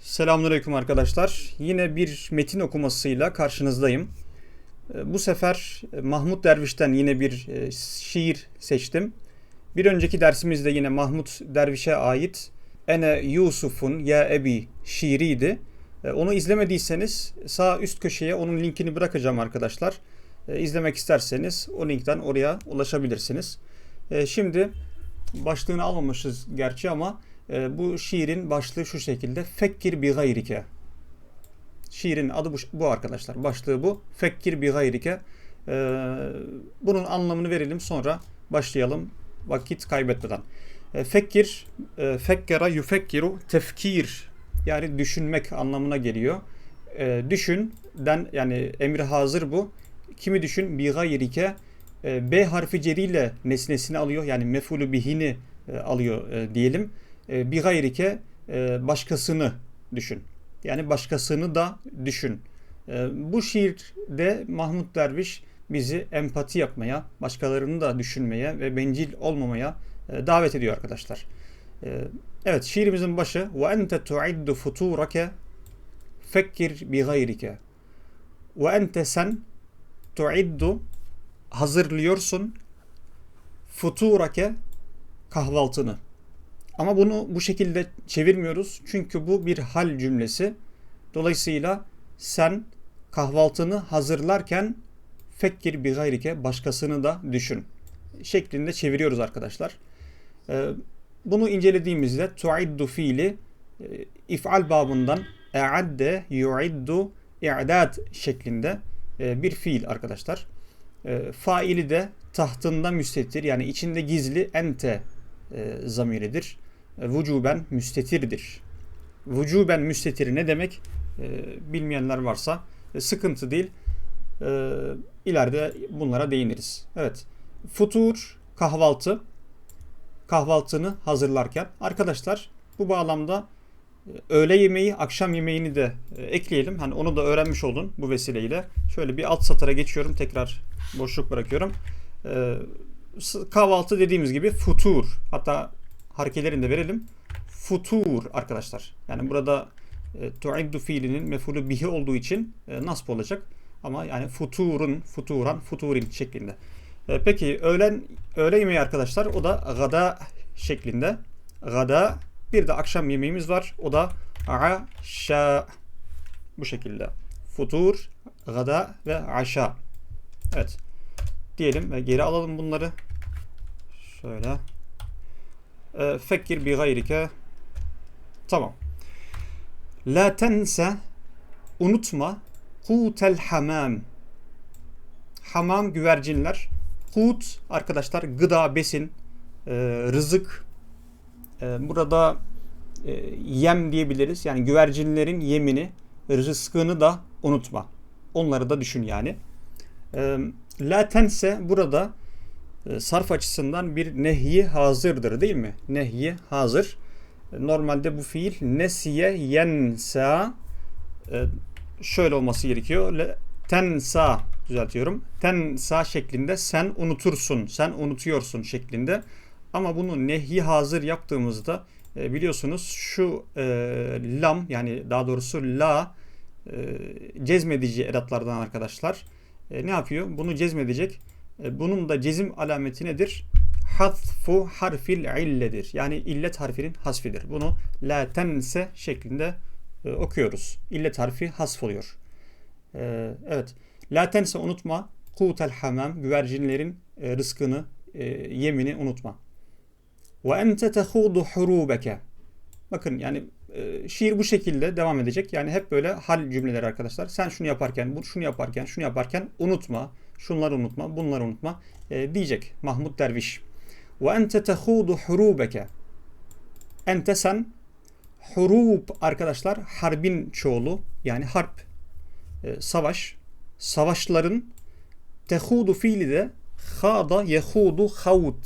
Selamünaleyküm arkadaşlar. Yine bir metin okumasıyla karşınızdayım. Ee, Bu sefer Mahmut Derviş'ten yine bir e, şiir seçtim. Bir önceki dersimizde yine Mahmut Derviş'e ait Ene Yusuf'un Ya Ebi şiiriydi. Ee, Onu izlemediyseniz sağ üst köşeye onun linkini bırakacağım arkadaşlar. Ee, İzlemek isterseniz o linkten oraya ulaşabilirsiniz. Şimdi başlığını almamışız gerçi ama e, bu şiirin başlığı şu şekilde. Fekkir bi gayrike. Şiirin adı bu, bu arkadaşlar. Başlığı bu. Fekkir bi gayrike. Ee, bunun anlamını verelim sonra başlayalım vakit kaybetmeden. E, fekkir, e, fekkera yufekkiru tefkir yani düşünmek anlamına geliyor. E, düşünden yani emri hazır bu. Kimi düşün? Bi gayrike e, B harfi ceriyle nesnesini alıyor. Yani mefulü bihini e, alıyor e, diyelim. E, bi gayrike e, başkasını düşün. Yani başkasını da düşün. E, bu şiirde Mahmut Derviş bizi empati yapmaya, başkalarını da düşünmeye ve bencil olmamaya davet ediyor arkadaşlar. Evet şiirimizin başı ve ente tuiddu futurake fekkir bi gayrike. Ve sen tuiddu hazırlıyorsun futurake kahvaltını. Ama bunu bu şekilde çevirmiyoruz. Çünkü bu bir hal cümlesi. Dolayısıyla sen kahvaltını hazırlarken fekkir bir gayrike başkasını da düşün şeklinde çeviriyoruz arkadaşlar. Ee, Bunu incelediğimizde tuiddu fiili e, if'al babından e'adde yu'iddu i'dad şeklinde e, bir fiil arkadaşlar. E, Faili de tahtında müstetir yani içinde gizli ente zamiridir. Vücuben müstetirdir. Vücuben müstetir ne demek? E, bilmeyenler varsa e, sıkıntı değil. E, ileride bunlara değiniriz. Evet. Futur kahvaltı. Kahvaltını hazırlarken arkadaşlar bu bağlamda e, öğle yemeği, akşam yemeğini de e, ekleyelim. Hani onu da öğrenmiş olun bu vesileyle. Şöyle bir alt satıra geçiyorum. Tekrar boşluk bırakıyorum. E, s- kahvaltı dediğimiz gibi futur. Hatta harekelerini de verelim. Futur arkadaşlar. Yani burada e, tuiddu fiilinin mefulü bihi olduğu için e, nasb olacak. Ama yani futurun, futuran, futurin şeklinde. E, peki öğlen öğle yemeği arkadaşlar o da gada şeklinde. Gada bir de akşam yemeğimiz var. O da aşa bu şekilde. Futur, gada ve aşa. Evet. Diyelim ve geri alalım bunları. Şöyle. E, fekkir bi gayrike. Tamam. La tense unutma kutel hamam. Hamam güvercinler. Kut arkadaşlar gıda, besin, e, rızık. E, burada e, yem diyebiliriz. Yani güvercinlerin yemini, rızkını da unutma. Onları da düşün yani. La tense burada sarf açısından bir nehyi hazırdır değil mi? Nehyi hazır. E, Normalde bu fiil nesiye yensa e, şöyle olması gerekiyor. Tensa düzeltiyorum. Tensa şeklinde sen unutursun, sen unutuyorsun şeklinde. Ama bunu nehi hazır yaptığımızda e, biliyorsunuz şu e, lam yani daha doğrusu la e, cezmedici edatlardan arkadaşlar. E, ne yapıyor? Bunu cezmedecek. E, bunun da cezim alameti nedir? Hasfu harfil illedir. Yani illet harfinin hasfidir. Bunu la tense şeklinde e, okuyoruz. İllet harfi hasf oluyor. E, evet. La tense unutma. Kutel hamam güvercinlerin e, rızkını, e, yemini unutma. Ve ente tehudu hurubeke. Bakın yani e, şiir bu şekilde devam edecek. Yani hep böyle hal cümleleri arkadaşlar. Sen şunu yaparken, bu şunu yaparken, şunu yaparken unutma. Şunları unutma, bunları unutma e, diyecek Mahmut Derviş. Ve ente tehudu hurubeke. Ente sen hurub arkadaşlar harbin çoğulu yani harp e, savaş savaşların tehudu fiili de hada yehudu havud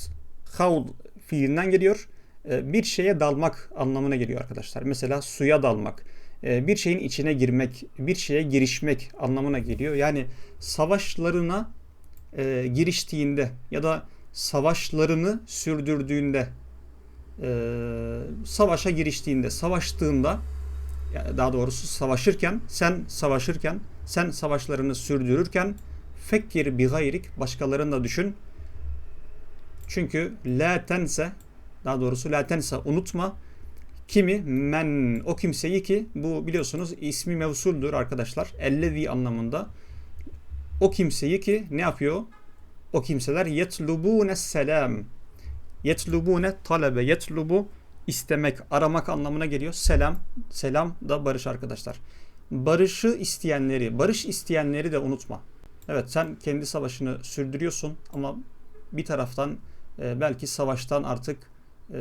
havud fiilinden geliyor. E, bir şeye dalmak anlamına geliyor arkadaşlar. Mesela suya dalmak, bir şeyin içine girmek, bir şeye girişmek anlamına geliyor. Yani savaşlarına e, giriştiğinde ya da savaşlarını sürdürdüğünde e, savaşa giriştiğinde, savaştığında daha doğrusu savaşırken, sen savaşırken, sen savaşlarını sürdürürken fekkir bi gayrik başkalarını da düşün. Çünkü la tense daha doğrusu la tense unutma kimi men o kimseyi ki bu biliyorsunuz ismi mevsuldür arkadaşlar. Ellezi anlamında o kimseyi ki ne yapıyor? O kimseler yetlubune selam. Yetlubune talebe yetlubu istemek, aramak anlamına geliyor. Selam, selam da barış arkadaşlar. Barışı isteyenleri, barış isteyenleri de unutma. Evet sen kendi savaşını sürdürüyorsun ama bir taraftan e, belki savaştan artık e,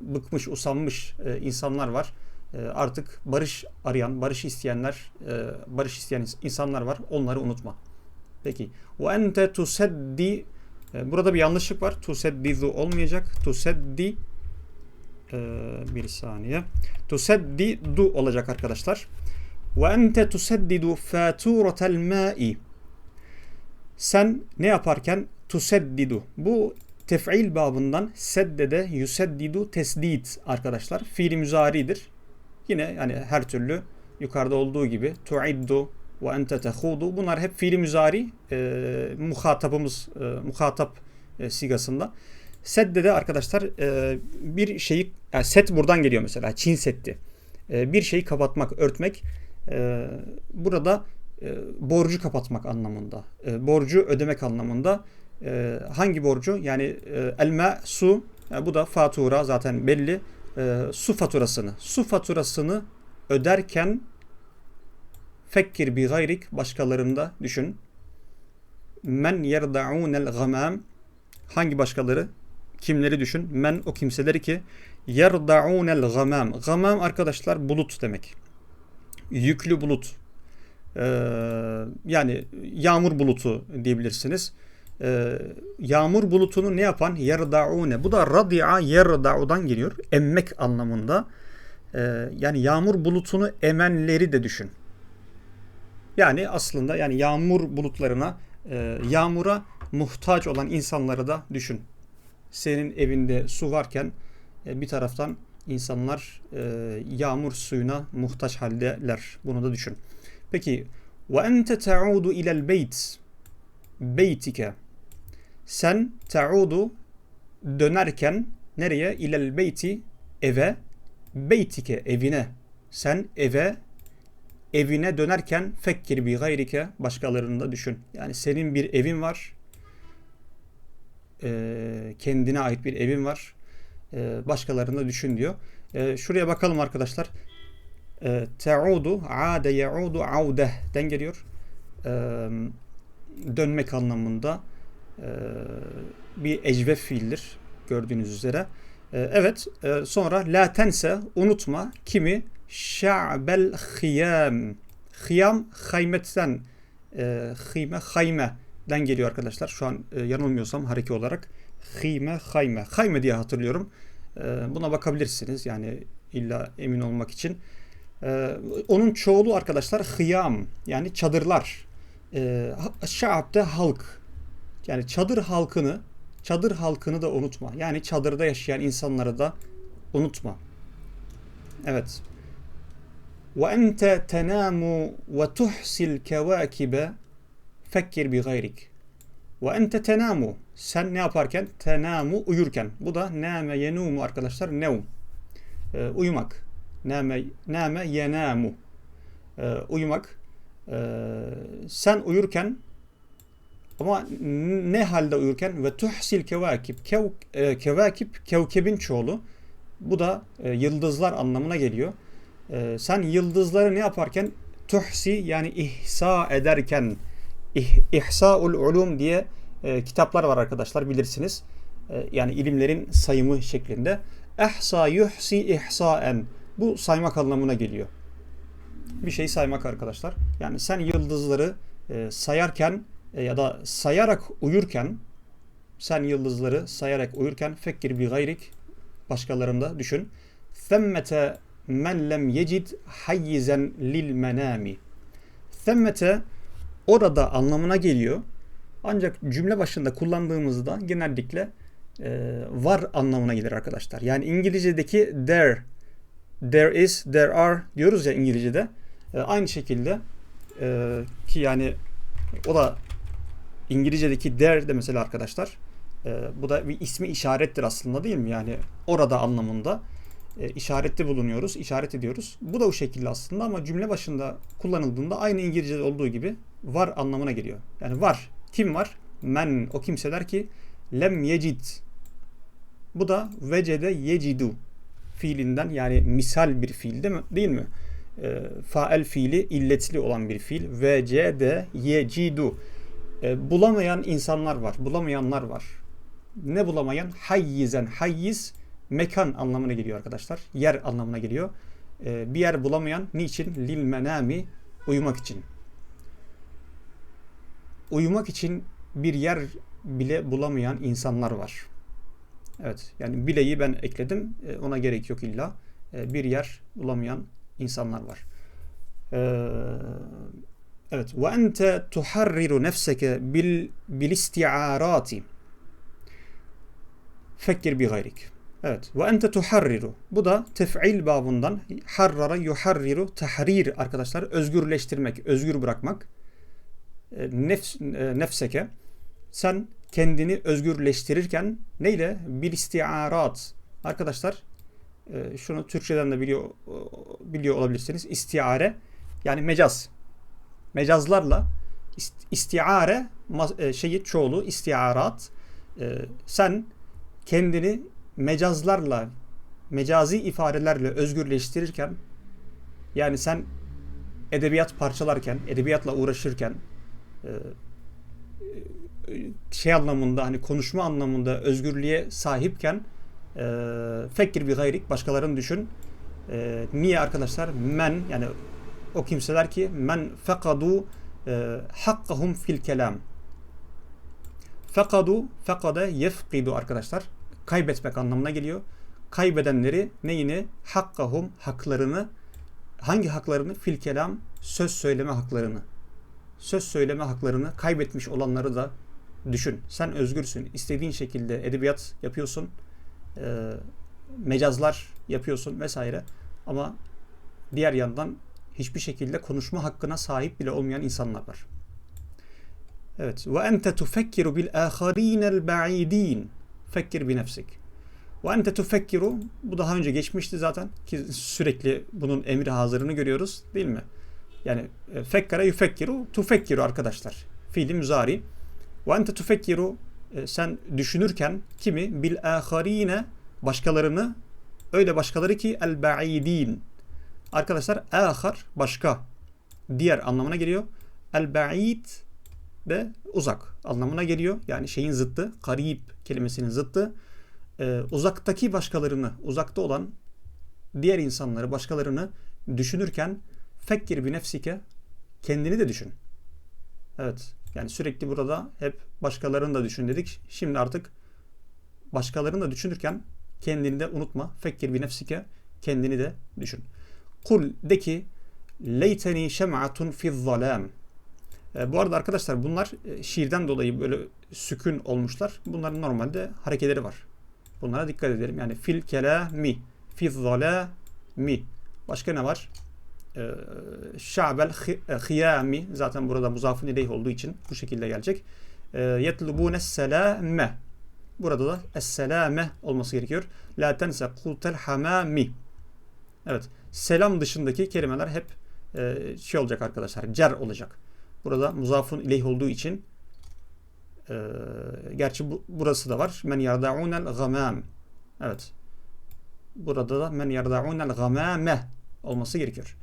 bıkmış, usanmış e, insanlar var. E, artık barış arayan, barış isteyenler, e, barış isteyen insanlar var. Onları unutma. Peki. Ve ente tuseddi Burada bir yanlışlık var. Tuseddizu olmayacak. Tuseddi e, bir saniye. Tuseddidu olacak arkadaşlar. Ve ente tuseddidu faturatel ma'i Sen ne yaparken tuseddidu. Bu tef'il babından seddede yuseddidu tesdid arkadaşlar. Fiili müzaridir. Yine yani her türlü yukarıda olduğu gibi tuiddu ve ente tehudu bunlar hep fiili müzari e, muhatabımız e, muhatap e, sigasında. Seddede arkadaşlar e, bir şeyi yani set buradan geliyor mesela Çin setti. E, bir şeyi kapatmak, örtmek e, burada e, borcu kapatmak anlamında. E, borcu ödemek anlamında. E, hangi borcu? Yani e, elme, su e, bu da fatura zaten belli. E, su faturasını. Su faturasını öderken fekkir bi gayrik başkalarında düşün. Men yerda'unel gamam hangi başkaları? Kimleri düşün? Men o kimseleri ki yerda'unel gamam. Gamam arkadaşlar bulut demek. Yüklü bulut. Ee, yani yağmur bulutu diyebilirsiniz. Ee, yağmur bulutunu ne yapan? Yerda'une. Bu da radi'a yerda'udan geliyor. Emmek anlamında. Ee, yani yağmur bulutunu emenleri de düşün. Yani aslında yani yağmur bulutlarına, e, yağmura muhtaç olan insanları da düşün. Senin evinde su varken e, bir taraftan insanlar e, yağmur suyuna muhtaç haldeler. Bunu da düşün. Peki ve ente ta'udu ilel beyt beytike sen ta'udu dönerken nereye? İlel beyti eve beytike evine sen eve evine dönerken fekkir bi gayrike başkalarını da düşün. Yani senin bir evin var. E, kendine ait bir evin var. E, başkalarını da düşün diyor. E, şuraya bakalım arkadaşlar. E, Te'udu, ade ye'udu audeh'den geliyor. E, dönmek anlamında bir ecvef fiildir gördüğünüz üzere. E, evet e, sonra la tense unutma kimi şa'bel hiyam. Hiyam haymetten e, hime haymeden geliyor arkadaşlar. Şu an e, yanılmıyorsam hareki olarak hime hayme. Hayme diye hatırlıyorum. E, buna bakabilirsiniz yani illa emin olmak için. E, onun çoğulu arkadaşlar hıyam yani çadırlar. E, şa'abde halk. Yani çadır halkını, çadır halkını da unutma. Yani çadırda yaşayan insanları da unutma. Evet. Ve ente tenamu ve tuhsil kevakibe fekkir bi Sen ne yaparken? Tenamu uyurken. Bu da name yenumu arkadaşlar. Neum. E, ee, uyumak. Name, name yenamu. E, uyumak. E, sen uyurken ama ne halde uyurken ve tuhsil kevakip kev, e, kevakip kevkebin çoğulu bu da e, yıldızlar anlamına geliyor e, sen yıldızları ne yaparken tuhsi yani ihsa ederken ih, ihsaul ulum diye e, kitaplar var arkadaşlar bilirsiniz. E, yani ilimlerin sayımı şeklinde. Ehsa yuhsi ihsaen. Bu saymak anlamına geliyor. Bir şey saymak arkadaşlar. Yani sen yıldızları e, sayarken ya da sayarak uyurken sen yıldızları sayarak uyurken fekkir bir gayrik başkalarında düşün. Themmete men lem yecid hayyizen lil menami. Themmete orada anlamına geliyor. Ancak cümle başında kullandığımızda genellikle e, var anlamına gelir arkadaşlar. Yani İngilizce'deki there there is, there are diyoruz ya İngilizce'de. E, aynı şekilde e, ki yani o da İngilizce'deki there de mesela arkadaşlar e, bu da bir ismi işarettir aslında değil mi? Yani orada anlamında e, işarette bulunuyoruz, işaret ediyoruz. Bu da o şekilde aslında ama cümle başında kullanıldığında aynı İngilizce'de olduğu gibi var anlamına geliyor. Yani var. Kim var? Men. O kimseler ki lem yecid. Bu da vecede yecidu fiilinden yani misal bir fiil değil mi? Değil mi? E, fael fiili illetli olan bir fiil. Vecede yecidu. E, bulamayan insanlar var. Bulamayanlar var. Ne bulamayan? Hayyizen. Hayyiz mekan anlamına geliyor arkadaşlar. Yer anlamına geliyor. E, bir yer bulamayan niçin? Lil menami uyumak için. Uyumak için bir yer bile bulamayan insanlar var. Evet yani bileyi ben ekledim. E, ona gerek yok illa. E, bir yer bulamayan insanlar var. E, evet. Ve ente tuharriru nefseke bil, bil isti'arati. Fekkir gayrik. Evet. Ve ente. Bu da tef'il babından harrara yuharriru tahrir arkadaşlar. Özgürleştirmek, özgür bırakmak. Nefs, nefseke. Sen kendini özgürleştirirken neyle? Bir istiarat. Arkadaşlar şunu Türkçeden de biliyor biliyor olabilirsiniz. İstiare yani mecaz. Mecazlarla istiare şeyi çoğulu istiarat. Sen kendini mecazlarla, mecazi ifadelerle özgürleştirirken yani sen edebiyat parçalarken, edebiyatla uğraşırken şey anlamında hani konuşma anlamında özgürlüğe sahipken fekir bir gayrik başkalarını düşün. niye arkadaşlar? Men yani o kimseler ki men fekadu hakkahum fil kelam. Fekadu, fekade yefkidu arkadaşlar kaybetmek anlamına geliyor. Kaybedenleri neyini? Hakkahum haklarını hangi haklarını? Fil kelam söz söyleme haklarını. Söz söyleme haklarını kaybetmiş olanları da düşün. Sen özgürsün. İstediğin şekilde edebiyat yapıyorsun. E, mecazlar yapıyorsun vesaire. Ama diğer yandan hiçbir şekilde konuşma hakkına sahip bile olmayan insanlar var. Evet. Ve ente tufekkiru bil aharinel ba'idin. Fekkir bi nefsik. Ve ente tufekkiru bu daha önce geçmişti zaten ki sürekli bunun emri hazırını görüyoruz değil mi? Yani e, fekkara yufekkiru tufekkiru arkadaşlar. Fiili müzari. Ve ente tufekkiru e, sen düşünürken kimi bil aharine başkalarını öyle başkaları ki el ba'idin. Arkadaşlar ahar başka diğer anlamına geliyor. El ba'id de uzak anlamına geliyor. Yani şeyin zıttı, karib kelimesinin zıttı. Ee, uzaktaki başkalarını, uzakta olan diğer insanları, başkalarını düşünürken fekkir bir nefsike kendini de düşün. Evet. Yani sürekli burada hep başkalarını da düşün dedik. Şimdi artık başkalarını da düşünürken kendini de unutma. Fekkir bir nefsike kendini de düşün. Kul de ki leyteni şem'atun fi zalam. E, bu arada arkadaşlar bunlar e, şiirden dolayı böyle sükun olmuşlar. Bunların normalde hareketleri var. Bunlara dikkat edelim. Yani fil kelami, fi mi. Başka ne var? E, şa'bel hiyami. Zaten burada muzafın ileyh olduğu için bu şekilde gelecek. E, yetlubune selame. Burada da es-selame olması gerekiyor. La tense kutel hamami. Evet. Selam dışındaki kelimeler hep e, şey olacak arkadaşlar. Cer olacak. Burada muzafun ileyh olduğu için e, gerçi bu, burası da var. Men yarda'unel gamam. Evet. Burada da men yarda'unel gamame olması gerekiyor.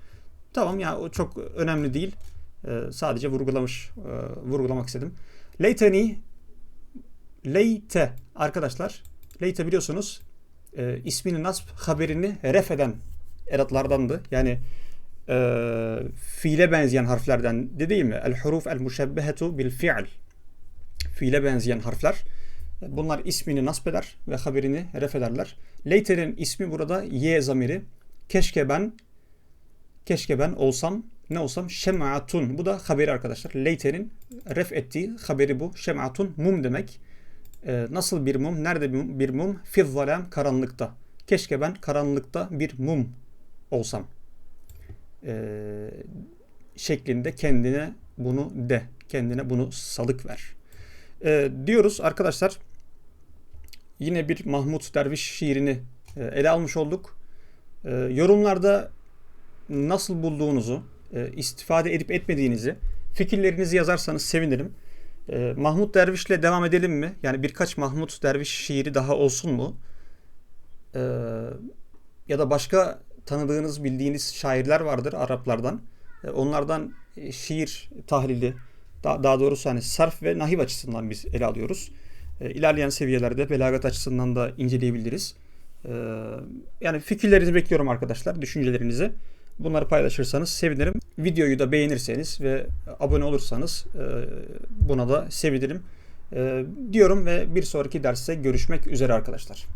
Tamam ya yani o çok önemli değil. E, sadece vurgulamış e, vurgulamak istedim. Leyteni leyte arkadaşlar leyte biliyorsunuz e, ismini nasb haberini ref eden edatlardandı. Yani e, fiile benzeyen harflerden de değil mi? El huruf el muşebbehetu bil fi'l. Fiile benzeyen harfler. Bunlar ismini nasb eder ve haberini ref ederler. Later'in ismi burada y zamiri. Keşke ben keşke ben olsam ne olsam şem'atun. Bu da haberi arkadaşlar. Later'in ref ettiği haberi bu. Şem'atun mum demek. Ee, nasıl bir mum? Nerede bir mum? Bir mum. Fizzalam karanlıkta. Keşke ben karanlıkta bir mum olsam e, şeklinde kendine bunu de. Kendine bunu salık ver. E, diyoruz arkadaşlar. Yine bir Mahmut Derviş şiirini e, ele almış olduk. E, yorumlarda nasıl bulduğunuzu, e, istifade edip etmediğinizi, fikirlerinizi yazarsanız sevinirim. E, Mahmut Derviş'le devam edelim mi? Yani birkaç Mahmut Derviş şiiri daha olsun mu? E, ya da başka tanıdığınız, bildiğiniz şairler vardır Araplardan. E, onlardan e, şiir tahlili, daha, doğrusu hani sarf ve nahiv açısından biz ele alıyoruz. E, ilerleyen seviyelerde belagat açısından da inceleyebiliriz. E, yani fikirlerinizi bekliyorum arkadaşlar, düşüncelerinizi. Bunları paylaşırsanız sevinirim. Videoyu da beğenirseniz ve abone olursanız buna da sevinirim. Diyorum ve bir sonraki derste görüşmek üzere arkadaşlar.